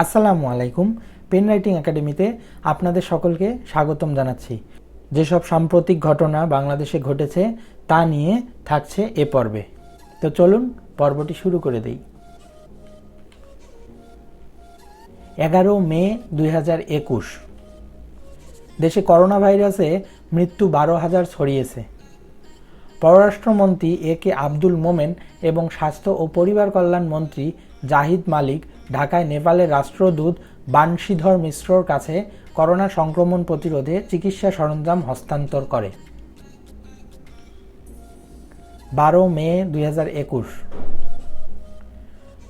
আসসালামু আলাইকুম। Pen writing একাডেমিতে আপনাদের সকলকে স্বাগতম জানাচ্ছি। যেসব সাম্প্রতিক ঘটনা বাংলাদেশে ঘটেছে, তা নিয়ে থাকছে এ পর্বে। তো চলুন পর্বটি শুরু করে দেই। এগারো মে দুই একুশ। দেশে করোনা ভাইরাসে মৃত্যু বারো হাজার ছড়িয়েছে। পররাষ্ট্রমন্ত্রী এ কে আব্দুল মোমেন এবং স্বাস্থ্য ও পরিবার কল্যাণ মন্ত্রী জাহিদ মালিক ঢাকায় নেপালের রাষ্ট্রদূত বানশীধর মিশ্রর কাছে করোনা সংক্রমণ প্রতিরোধে চিকিৎসা সরঞ্জাম হস্তান্তর করে। বারো মে দুই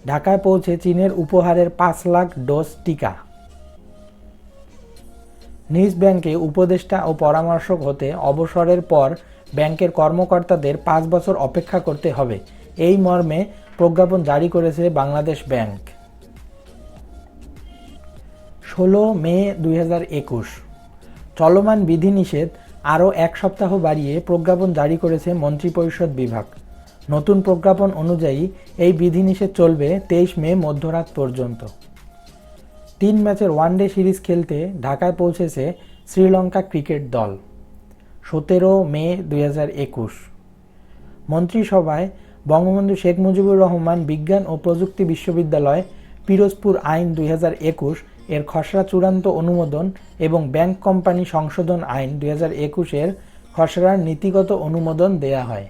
ঢাকায় পৌঁছে চীনের উপহারের পাঁচ লাখ ডোজ টিকা। নিজ ব্যাংকে উপদেষ্টা ও পরামর্শক হতে অবসরের পর ব্যাংকের কর্মকর্তাদের পাঁচ বছর অপেক্ষা করতে হবে। এই মর্মে প্রজ্ঞাপন জারি করেছে বাংলাদেশ ব্যাংক। ষোলো মে দুই চলমান বিধিনিষেধ আরও এক সপ্তাহ বাড়িয়ে প্রজ্ঞাপন জারি করেছে মন্ত্রিপরিষদ বিভাগ। নতুন প্রজ্ঞাপন অনুযায়ী এই বিধিনিষেধ চলবে তেইশ মে মধ্যরাত পর্যন্ত। তিন ম্যাচের ওয়ানডে সিরিজ খেলতে ঢাকায় পৌঁছেছে শ্রীলঙ্কা ক্রিকেট দল। সতেরো মে দুই হাজার একুশ। মন্ত্রিসভায় বঙ্গবন্ধু শেখ মুজিবুর রহমান বিজ্ঞান ও প্রযুক্তি বিশ্ববিদ্যালয় পিরোজপুর আইন দুই একুশ এর খসড়া চূড়ান্ত অনুমোদন এবং ব্যাংক কোম্পানি সংশোধন আইন দুই হাজার একুশের খসড়ার নীতিগত অনুমোদন দেয়া হয়।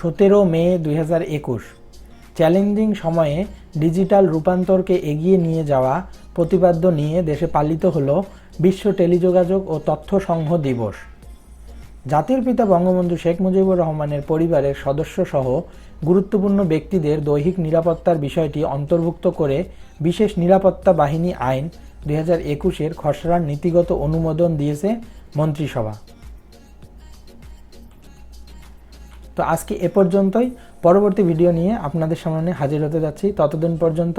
সতেরো মে দুই হাজার একুশ, চ্যালেঞ্জিং সময়ে ডিজিটাল রূপান্তরকে এগিয়ে নিয়ে যাওয়া প্রতিপাদ্য নিয়ে দেশে পালিত হল বিশ্ব টেলিযোগাযোগ ও তথ্য সংঘ দিবস। জাতির পিতা বঙ্গবন্ধু শেখ মুজিবুর রহমানের পরিবারের সদস্যসহ গুরুত্বপূর্ণ ব্যক্তিদের দৈহিক নিরাপত্তার বিষয়টি অন্তর্ভুক্ত করে বিশেষ নিরাপত্তা বাহিনী আইন দুই হাজার একুশের খসড়ার নীতিগত অনুমোদন দিয়েছে মন্ত্রিসভা। তো আজকে এ পর্যন্তই। পরবর্তী ভিডিও নিয়ে আপনাদের সামনে হাজির হতে যাচ্ছি। ততদিন পর্যন্ত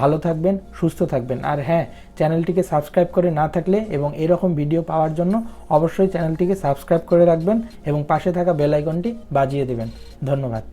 ভালো থাকবেন, সুস্থ থাকবেন। আর হ্যাঁ চ্যানেলটিকে সাবস্ক্রাইব করে না থাকলে এবং এরকম ভিডিও পাওয়ার জন্য অবশ্যই চ্যানেলটিকে সাবস্ক্রাইব করে রাখবেন এবং পাশে থাকা বেল আইকনটি বাজিয়ে দেবেন। ধন্যবাদ।